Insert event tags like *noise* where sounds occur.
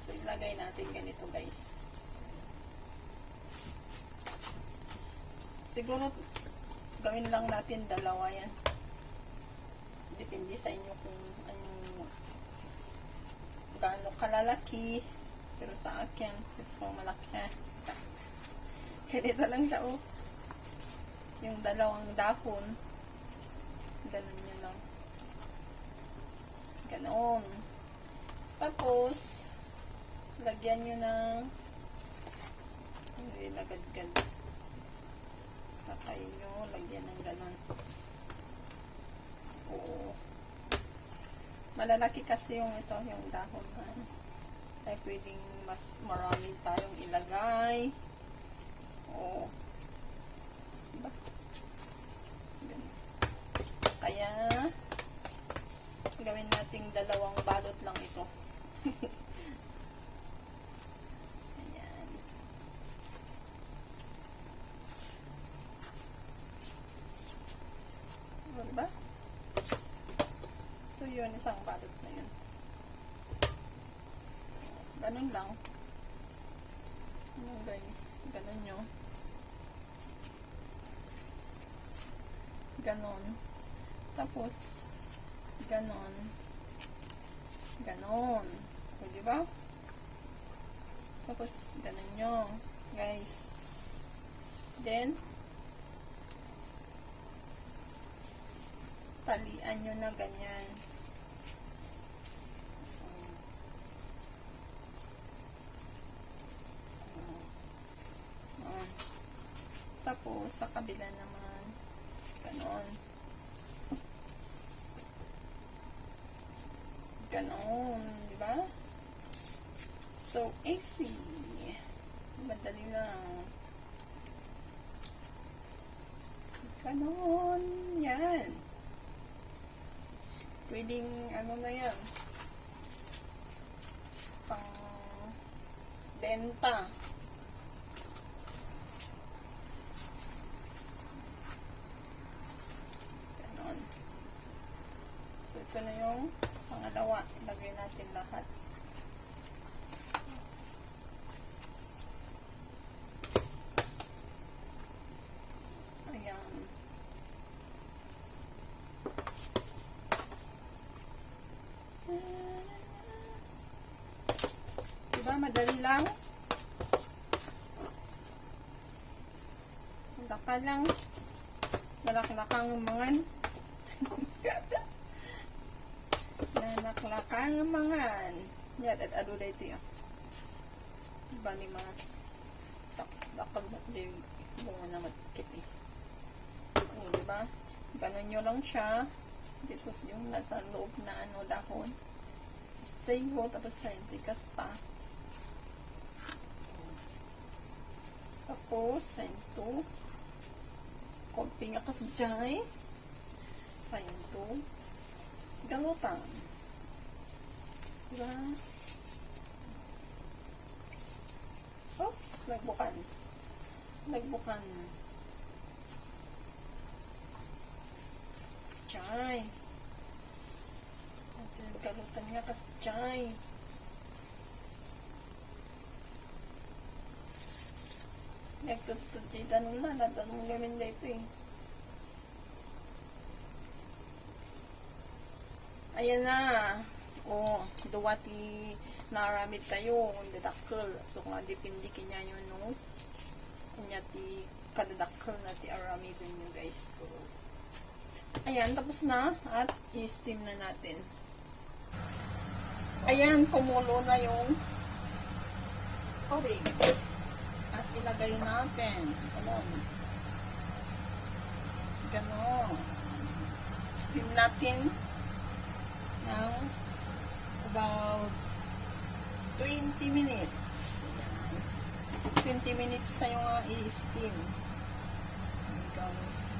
So, ilagay natin ganito, guys. Siguro, gawin lang natin dalawa yan. Depende sa inyo kung anong gaano kalalaki. Pero sa akin, gusto ko malaki. *laughs* Ganito lang siya, oh. Yung dalawang dahon. Ganun nyo lang. Ganon. Tapos, lagyan nyo ng hindi lagad-gad. Sakay nyo, lagyan ng ganon. Oo. Malalaki kasi yung ito, yung dahon na. Ay, pwedeng mas marami tayong ilagay. Oo. Diba? Ganun. Kaya, gawin nating dalawang balot lang ito. *laughs* Ayan. O, diba? So, yun, isang balot na yun. Ganun lang. Ano guys, ganun nyo. Ganon. Tapos, ganon. Ganon. O, di ba? Tapos, ganon nyo. Guys. Then, talian nyo na ganyan. Ah. Tapos, sa kabila naman, ganon. Ganon, di ba? So, easy. Madali lang. Ganon. Yan. Pwedeng, ano na yan, pang benta. Ganon. So, ito na yung pangalawa. Ilagay natin lahat. Ayan. Diba, madali lang? Laka lang. Nalaklakang mangan. *laughs* Nalaklakang mangan. Yan, at ado na ito yan. Diba ni mas dakal na dyan bunga na matkiti. O, diba? Ganon nyo lang siya. Dito yung nasa loob na ano dahon. Stay ho, tapos sa kasta. Tapos, sa ito. Konti nga kasi dyan. Sa ito. Galutan. Diba? Oops, nagbukan. Nagbukan. Chay. Galutan nga kasi chay. Nagtututsi tanong na, natanong namin na ito eh. Ayan na. O, duwati naramid tayo. Dadakkel. So, kung depende kanya yun, no? Kanya ti kadadakkel na ti aramid yun, guys. So, ayan, tapos na. At i-steam na natin. Ayan, kumulo na yung tubig. At ilagay natin. Ganon. Ganon. Steam natin ng about 20 minutes. 20 minutes tayo nga i-steam. Guys.